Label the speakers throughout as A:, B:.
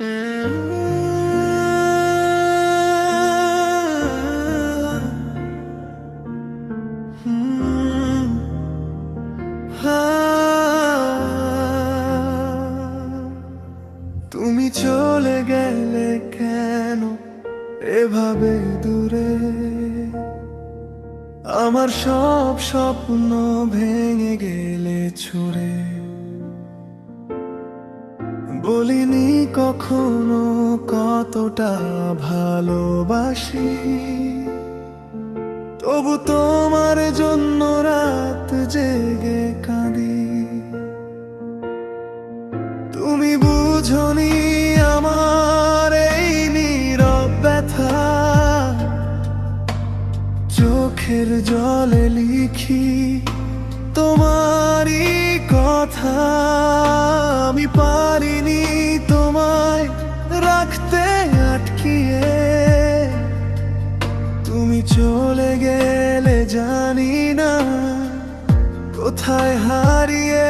A: তুমি চলে গেলে কেন এভাবে দূরে? আমার সব স্বপ্ন ভেঙে গেলে ছুড়ে। বলি কখনো কতটা ভালোবাসি? তবু তোমার জন্য রাত জেগে কাঁদি। তুমি বুঝনি আমার এই নীরব ব্যথা। চোখের জলে লিখি তোমারই কথা। জানি না কোথায় হারিয়ে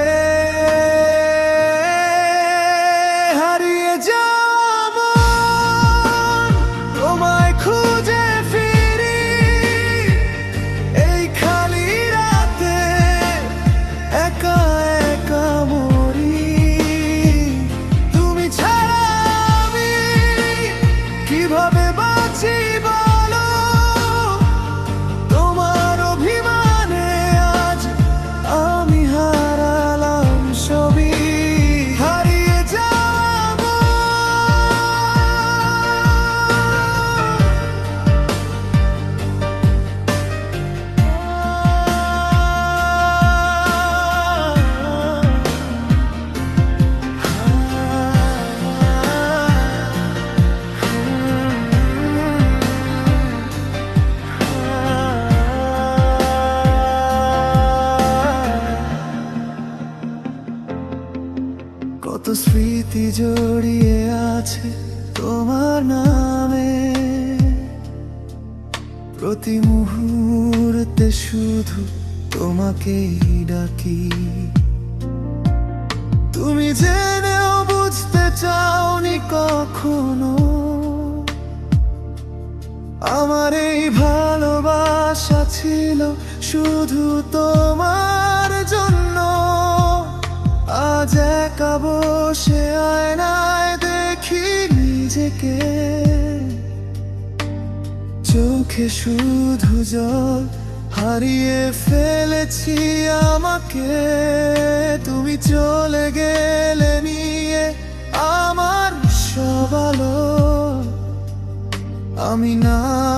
A: কত স্মৃতি জড়িয়ে আছে তোমার নামে। প্রতি মুহূর্তে শুধু তোমাকেই ডাকি। তুমি জেনেও বুঝতে চাওনি কখনো আমার এই ভালোবাসা ছিল শুধু তোমার জন্য। আজ একা বসে আয়নায় দেখি নিজেকে। চোখে শুধু জল, হারিয়ে ফেলেছি আমাকে। তুমি চলে গেলে নিয়ে আমার সব আলো। আমি না